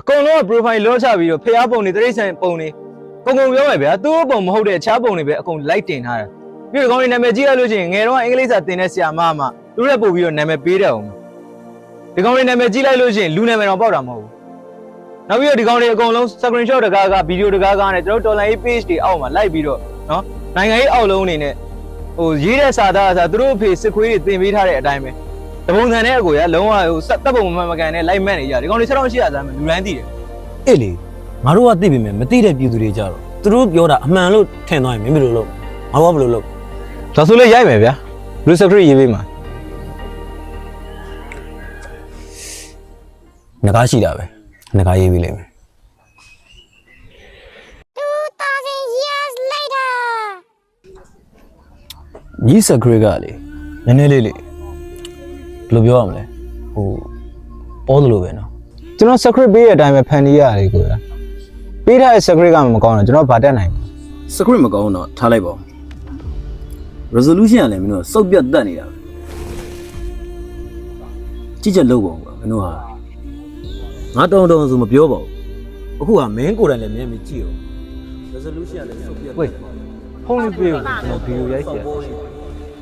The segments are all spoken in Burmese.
အကုန်လုံးက profile လောချပြီးတော့ဖျားပုံတွေတရိတ်ဆန်ပုံတွေကုန်ကုန်ပြောမယ်ဗျာသူ့ပုံမဟုတ်တဲ့အခြားပုံတွေပဲအကုန်လိုက်တင်ထားတာပြီးတော့ဒီကောင်တွေနာမည်ကြည့်ရလို့ရှိရင်ငယ်တော့အင်္ဂလိပ်စာသင်တဲ့ဆရာမမှသူတို့လည်းပို့ပြီးတော့နာမည်ပေးတယ်အောင်ဒီကောင်တွေနာမည်ကြည့်လိုက်လို့ရှိရင်လူနာမည်တော့ပေါက်တာမဟုတ်ဘူးနောက်ပြီးတော့ဒီကောင်တွေအကုန်လုံး screenshot တကားကဗီဒီယိုတကားကနဲ့ကျွန်တော်တော်လိုင်း page တွေအောက်မှာလိုက်ပြီးတော့နော်နိုင်ငံရေးအောက်လုံးအနေနဲ့ဟိုရေးတဲ့စာသားကစားသူတို့အဖေစစ်ခွေးတွေတင်ပေးထားတဲ့အတိုင်းပဲ တပုံစံနဲ့အကိုရလုံးဝဟိုစက်တပ်ပုံမှန်မကန်နဲ့လိုက်မက်နေကြဒီကောင်တွေဆက်တော့ရှိရသားမယ်လူတိုင်းသိတယ်အေးလေငါတို့ကသိပြီမယ်မသိတဲ့ပြည်သူတွေကြတော့သူတို့ပြောတာအမှန်လို့ထင်သွားရင်မင်းဘယ်လိုလုပ်ငါဘာဘယ်လိုလုပ်ဒါဆိုလည်းရိုက်မယ်ဗျာလူစခရရေးပေးမှာငကားရှိတာပဲငကားရေးပြီးလိမ့်မယ် 2,000 years later. ညီစကရစ်ကလေနည်းနည်းလေးလေ ဘယ်လိုပြောရမလဲဟိုပေါ်တယ်လို့ပဲနော်ကျွန်တော် secret ပေးတဲ့အတိုင်းပဲဖန်တီးရတယ်ကိုရပေးထားတဲ့ secret ကမှမကောင်းတော့ကျွန်တော်ဗာတက်နိုင်ဘူး script မကောင်းတော့ထားလိုက်ပါဦး resolution ကလည်းမင်းတို့ကစုပ်ပြတ်တက်နေတာပဲကြည့်ချက်လုပ်ပါဦးကွာမင်းတို့ဟာငါတောင်းတောင်းဆိုမပြောပါဘူးအခုကမင်းကိုယ်တိုင်လည်းမြင်မကြည့်အောင် resolution ကလည်းစုပ်ပြတ်ဝေးဖုန်းလေးပေးဦးကျွန်တော်ဗီဒီယိုရိုက်ချင်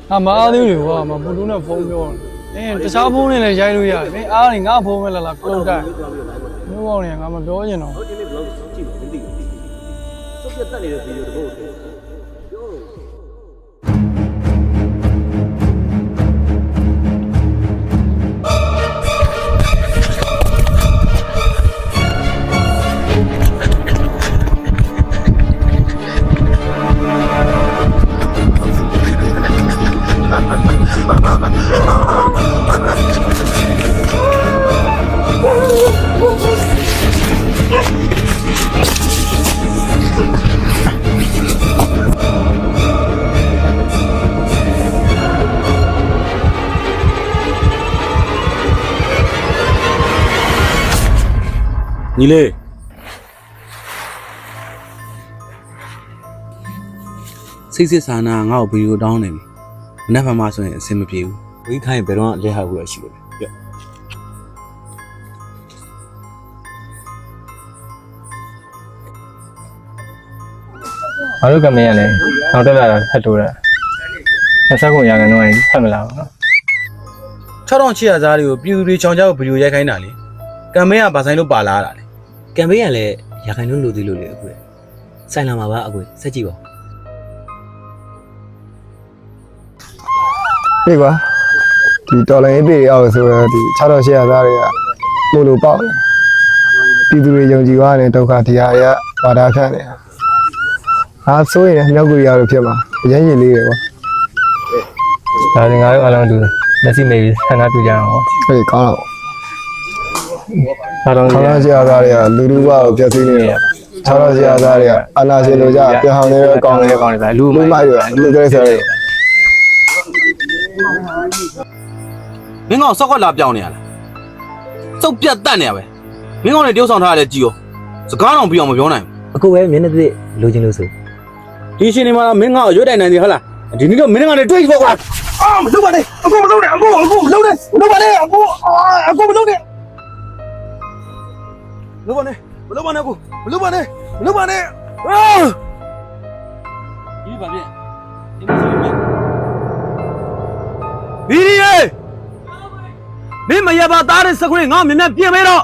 ဟာမအားသေးဘူးကွာမဘလူးနဲ့ဖုန်းပြောတယ် အင်းတခြားဖုန်းနဲ့လည်းရိုက်လို့ရတယ်မင်းအားနေငါဖုန်းပဲလာလာကုတ်တိုက်မျိုးပေါင်းနေငါမပြောချင်တော့ဟုတ်တယ်လေဘယ်လိုကြည့်မသိဘူးစုပ်ပြတ်တက်နေတဲ့ဗီဒီယိုတကုတ် ညီလေးစိတ်စစ်စာနာငါ့ကိုဗီဒီယိုတောင်းနေပြီမနေ့ကမှဆိုရင်အဆင်မပြေဘူးဝိခိုင်းဘယ်တော့လက်ဟဖို့ရှိတယ်ပြဘာလို့ကမင်းရလဲနောက်တက်လာတာထပ်တိုးတာ20ခုရာခိုင်နှုန်းရင်ဖတ်မလာဘူးနော်6800သားတွေကိုပြည်သူတွေချောင်ကြဖို့ဗီဒီယိုရိုက်ခိုင်းတာလေကမ်ပိန်းကဗာဆိုင်လို့ပါလာတာလေ ကမ်ပိန်းကလည်းရခိုင်လို့လူသေးလို့လေအခုဆိုင်လာမှာပါအခုစက်ကြည့်ပါဒီကွာဒီတော်လိုင်းပေးအောက်ဆိုတော့ဒီ6800သားတွေကမို့လို့ပေါက်တယ်ပြည်သူတွေယုံကြည်သွားတဲ့ဒုက္ခတရားတွေကဝါဒဖြန့်နေတာအားဆိုရင်မြောက်ကိုရလို့ဖြစ်မှာအရင်ရင်လေးတွေကွာဒါလည်းငါတို့အလုံးတူလက်စီမေးပြီးဆန္ဒပြကြအောင်ဟောဟေးကောင်းတော့ ဘာလို့ခေါင်းလားရှာသားတွေကလူလူဘာကိုပြည့်စည်နေတယ်6800သားတွေကအာနာရှင်တို့ကြပြောင်းနေတဲ့အကောင်တွေကောင်းတယ်ဗျလူလူမိုက်တွေလူကလေးဆိုတွေမင်းကောင်စောက်ခွက်လာပြောင်းနေရလားစုပ်ပြတ်တက်နေရပဲမင်းကောင်လည်းတယောက်ဆောင်ထားရတဲ့ကြည်ရောစကားတော့ပြီးအောင်မပြောနိုင်အခုပဲမျက်နှာသစ်လိုချင်လို့ဆိုဘူးဒီရှင်နေမှာမင်းကောင်ရွတ်တိုင်နိုင်တယ်ဟုတ်လားဒီနေ့တော့မင်းကောင်လည်းတွေ့ဖို့ကွာအာမလုပ်ပါနဲ့အကူမလုပ်နဲ့အကူအကူမလုပ်နဲ့မလုပ်ပါနဲ့အကူအာအကူမလုပ်နဲ့ လုပ်ပါနဲ့မလုပ်ပါနဲ့အကူမလုပ်ပါနဲ့မလုပ်ပါနဲ့အာဒီပါပြန်ဒီမှာဆိုရင်ဘီရီယေမင်းမရပါသားတဲ့စခွေးငါမြင်မြင်ပြင်မဲတော့